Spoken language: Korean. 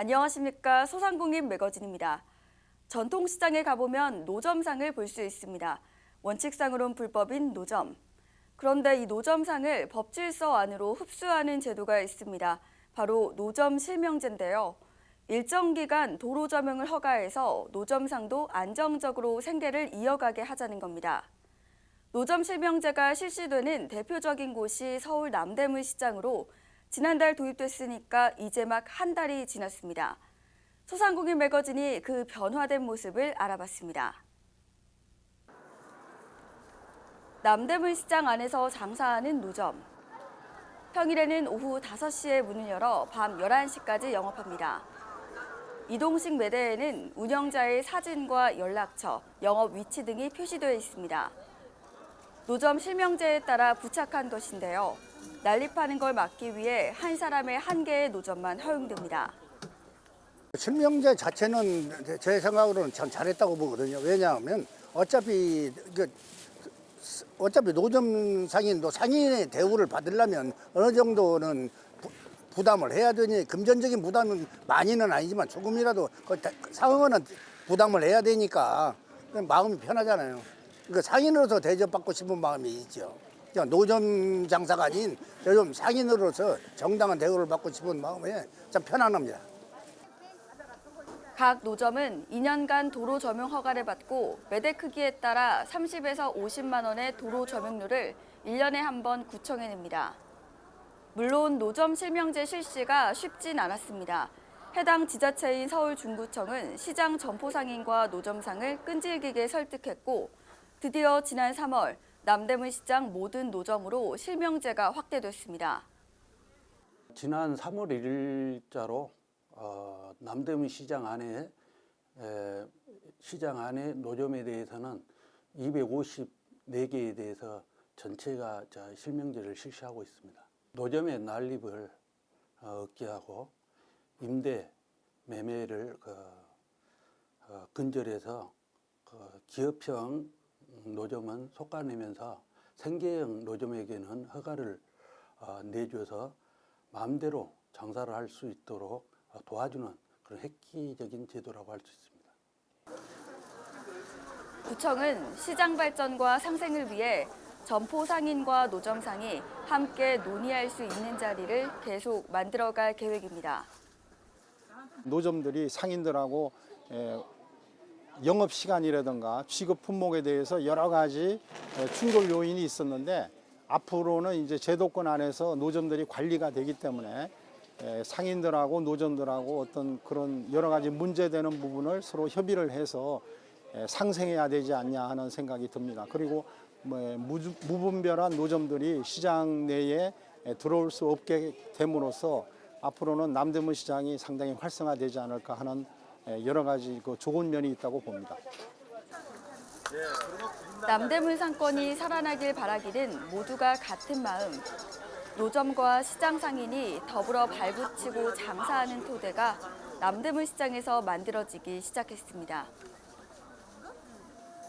안녕하십니까 소상공인 매거진입니다. 전통시장에 가보면 노점상을 볼 수 있습니다. 원칙상으론 불법인 노점. 그런데 이 노점상을 법질서 안으로 흡수하는 제도가 있습니다. 바로 노점 실명제인데요. 일정 기간 도로 점용을 허가해서 노점상도 안정적으로 생계를 이어가게 하자는 겁니다. 노점 실명제가 실시되는 대표적인 곳이 서울 남대문 시장으로 지난달 도입됐으니까 이제 막 한 달이 지났습니다. 소상공인 매거진이 그 변화된 모습을 알아봤습니다. 남대문 시장 안에서 장사하는 노점. 평일에는 오후 5시에 문을 열어 밤 11시까지 영업합니다. 이동식 매대에는 운영자의 사진과 연락처, 영업 위치 등이 표시되어 있습니다. 노점 실명제에 따라 부착한 것인데요. 난립하는 걸 막기 위해 한 사람의 한 개의 노점만 허용됩니다. 실명제 자체는 제 생각으로는 참 잘했다고 보거든요. 왜냐하면 어차피 그 어차피 노점 상인도 상인의 대우를 받으려면 어느 정도는 부, 부담을 해야 되니 금전적인 부담은 많이는 아니지만 조금이라도 그 다- 상응하는 부담을 해야 되니까 마음이 편하잖아요. 그러니까 상인으로서 대접받고 싶은 마음이 있죠. 노점 장사가 아닌 좀 상인으로서 정당한 대우를 받고 싶은 마음에 참 편안합니다. 각 노점은 2년간 도로 점용 허가를 받고 매대 크기에 따라 30에서 50만 원의 도로 점용료를 1년에 한 번 구청에 냅니다. 물론 노점 실명제 실시가 쉽진 않았습니다. 해당 지자체인 서울중구청은 시장 점포 상인과 노점상을 끈질기게 설득했고 드디어 지난 3월 남대문 시장 모든 노점으로 실명제가 확대됐습니다. 지난 3월 1일자로 어, 남대문 시장 안에 에, 시장 안에 노점에 대해서는 254개에 대해서 전체가 자, 실명제를 실시하고 있습니다. 노점의 난립을 어, 얻게 하고 임대 매매를 그, 어, 근절해서 그 기업형 노점은 속아내면서 생계형 노점에게는 허가를 어, 내줘서 마음대로 장사를 할 수 있도록 어, 도와주는 그런 획기적인 제도라고 할 수 있습니다. 구청은 시장 발전과 상생을 위해 점포 상인과 노점 상이 함께 논의할 수 있는 자리를 계속 만들어갈 계획입니다. 노점들이 상인들하고 에, 영업 시간이라든가 취급 품목에 대해서 여러 가지 에, 충돌 요인이 있었는데 앞으로는 이제 제도권 안에서 노점들이 관리가 되기 때문에 에, 상인들하고 노점들하고 어떤 그런 여러 가지 문제되는 부분을 서로 협의를 해서 에, 상생해야 되지 않냐 하는 생각이 듭니다. 그리고 뭐 무분별한 노점들이 시장 내에 에, 들어올 수 없게 됨으로써 앞으로는 남대문 시장이 상당히 활성화되지 않을까 하는 에, 여러 가지 그 좋은 면이 있다고 봅니다. 남대문 상권이 살아나길 바라기는 모두가 같은 마음. 노점과 시장 상인이 더불어 발붙이고 장사하는 토대가 남대문 시장에서 만들어지기 시작했습니다.